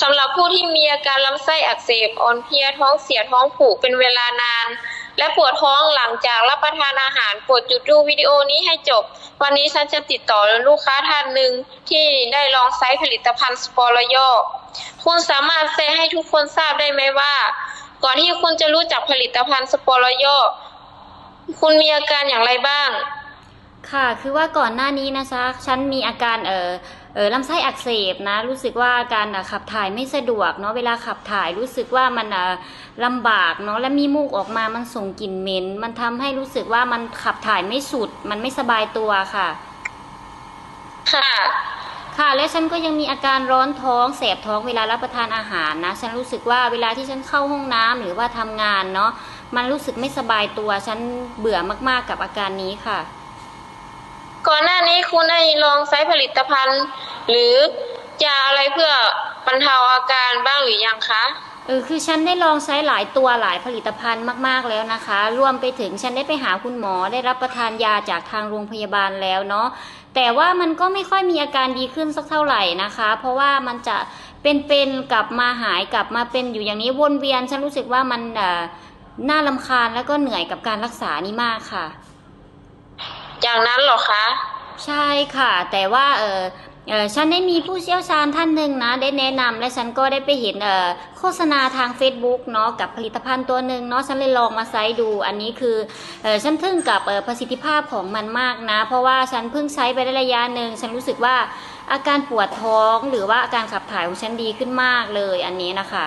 สำหรับผู้ที่มีอาการลำไส้อักเสบอ่อนเพลียท้องเสียท้องผูกเป็นเวลานาน และปวดท้องหลังจากรับประทานอาหารโปรดหยุดดูวิดีโอนี้ให้จบ วันนี้ฉันจะติดต่อลูกค้าท่านหนึ่งที่ได้ลองใช้ผลิตภัณฑ์สปอรยอคุณสามารถแชร์ให้ทุกคนทราบได้ไหมว่า ก่อนที่คุณจะรู้จักผลิตภัณฑ์สปอรยอคุณมีอาการอย่างไรบ้าง ค่ะ คือว่าก่อนหน้านี้นะจ๊ะฉันมีอาการเออเออลำไส้อักเสบนะ รู้สึกว่าการอะขับถ่ายไม่สะดวกเนาะ เวลาขับถ่ายรู้สึกว่ามันอะลำบากเนาะ และมีมูกออกมา มันส่งกลิ่นเหม็น มันทำให้รู้สึกว่ามันขับถ่ายไม่สุด มันไม่สบายตัวค่ะ ค่ะ ค่ะ และฉันก็ยังมีอาการร้อนท้อง แสบท้องเวลารับประทานอาหารนะ ฉันรู้สึกว่าเวลาที่ฉันเข้าห้องน้ำหรือว่าทำงานเนาะ มันรู้สึกไม่สบายตัว ฉันเบื่อมากๆกับอาการนี้ค่ะ ก่อนหน้านี้คุณได้ลองใช้ผลิตภัณฑ์ หรือยาอะไรเพื่อบรรเทาอาการบ้างหรือยังคะเออคือฉันได้ลองใช้หลายตัวหลายผลิตภัณฑ์มากๆแล้วนะคะ รวมไปถึงฉันได้ไปหาคุณหมอได้รับประทานยาจากทางโรงพยาบาลแล้วเนาะแต่ว่ามันก็ไม่ค่อยมีอาการดีขึ้นสักเท่าไหร่นะคะ เพราะว่ามันจะเป็นๆกลับมาหายกลับมาเป็นอยู่อย่างนี้วนเวียน ฉันรู้สึกว่ามันน่าลำคาญแล้วก็เหนื่อยกับการรักษานี่มากค่ะ อย่างนั้นเหรอคะ ใช่ค่ะ แต่ว่าเออเออฉันได้มีผู้เชี่ยวชาญท่านหนึ่งนะ ได้แนะนำและฉันก็ได้ไปเห็นเออโฆษณาทาง Facebook เนาะกับผลิตภัณฑ์ตัวหนึ่งเนาะฉันเลยลองมาใช้ดูอันนี้คือเออฉันทึ่งกับเออประสิทธิภาพของมันมากนะ เพราะว่าฉันเพิ่งใช้ไปได้ระยะหนึ่งฉันรู้สึกว่าอาการปวดท้องหรือว่าอาการขับถ่ายของฉันดีขึ้นมากเลยอันนี้นะคะ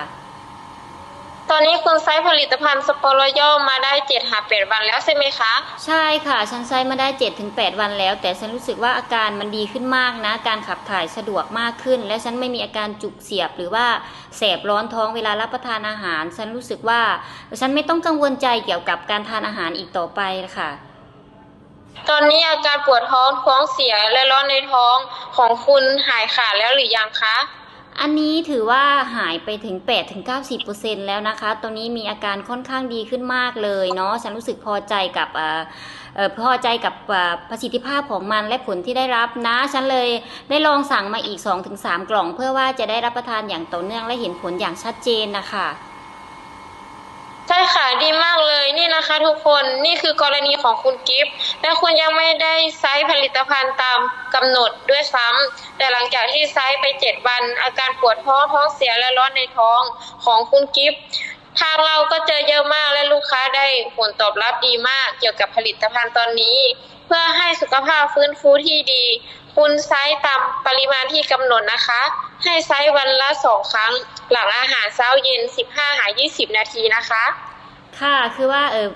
ตอนนี้คุณใช้ผลิตภัณฑ์สปอรยอมาได้เจ็ดหาแปดวันแล้วใช่ไหมคะ ใช่ค่ะ ฉันใช้มาได้ 7-8 วันแล้ว แต่ฉันรู้สึกว่าอาการมันดีขึ้นมากนะ การขับถ่ายสะดวกมากขึ้น และฉันไม่มีอาการจุกเสียบหรือว่าแสบร้อนท้องเวลารับประทานอาหาร ฉันรู้สึกว่าฉันไม่ต้องกังวลใจเกี่ยวกับการทานอาหารอีกต่อไปค่ะ ตอนนี้อาการปวดท้องท้องเสียและร้อนในท้องของคุณหายขาดแล้วหรือยังคะ อันนี้ถือว่าหายไปถึง 8-90%แล้วนะคะ ตัวนี้มีอาการค่อนข้างดีขึ้นมากเลยเนาะ ฉันรู้สึกพอใจกับเอ่อพอใจกับประสิทธิภาพของมันและผลที่ได้รับนะ ฉันเลยได้ลองสั่งมาอีก 2-3 กล่อง เพื่อว่าจะได้รับประทานอย่างต่อเนื่องและเห็นผลอย่างชัดเจนนะคะ ค่ะดีมากเลยนี่นะคะทุกคนนี่คือกรณีของคุณกิฟต์และคุณยังไม่ได้ใช้ผลิตภัณฑ์ตามกำหนดด้วยซ้ำแต่หลังจากที่ใช้ไปเจ็ดวัน อาการปวดท้องท้องเสียและร้อนในท้องของคุณกิฟต์ทางเราก็เจอเยอะมากและลูกค้าได้ผลตอบรับดีมากเกี่ยวกับผลิตภัณฑ์ตอนนี้ เพื่อให้สุขภาพฟื้นฟูที่ดี คุณใช้ตามปริมาณที่กำหนดนะคะ ให้ใช้วันละสองครั้ง หลังอาหารเช้าเย็น 15หา20 นาทีนะคะ ค่ะคือว่าเออ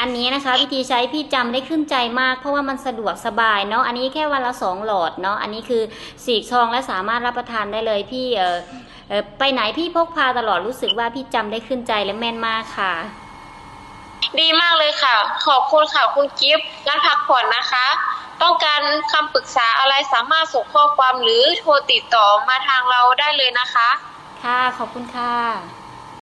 อันนี้นะคะ วิธีใช้พี่จำได้ขึ้นใจมาก เพราะว่ามันสะดวกสบายเนาะอันนี้แค่วันละสองหลอดเนาะอันนี้คือสีกซองและสามารถรับประทานได้เลยพี่เออเออไปไหนพี่พกพาตลอดรู้สึกว่าพี่จำได้ขึ้นใจและแม่นมากค่ะ ดีมากเลยค่ะ ขอบคุณค่ะคุณกิฟต์งั้นพักผ่อนนะคะ ต้องการคำปรึกษาอะไรสามารถส่งข้อความหรือโทรติดต่อมาทางเราได้เลยนะคะ ค่ะขอบคุณค่ะ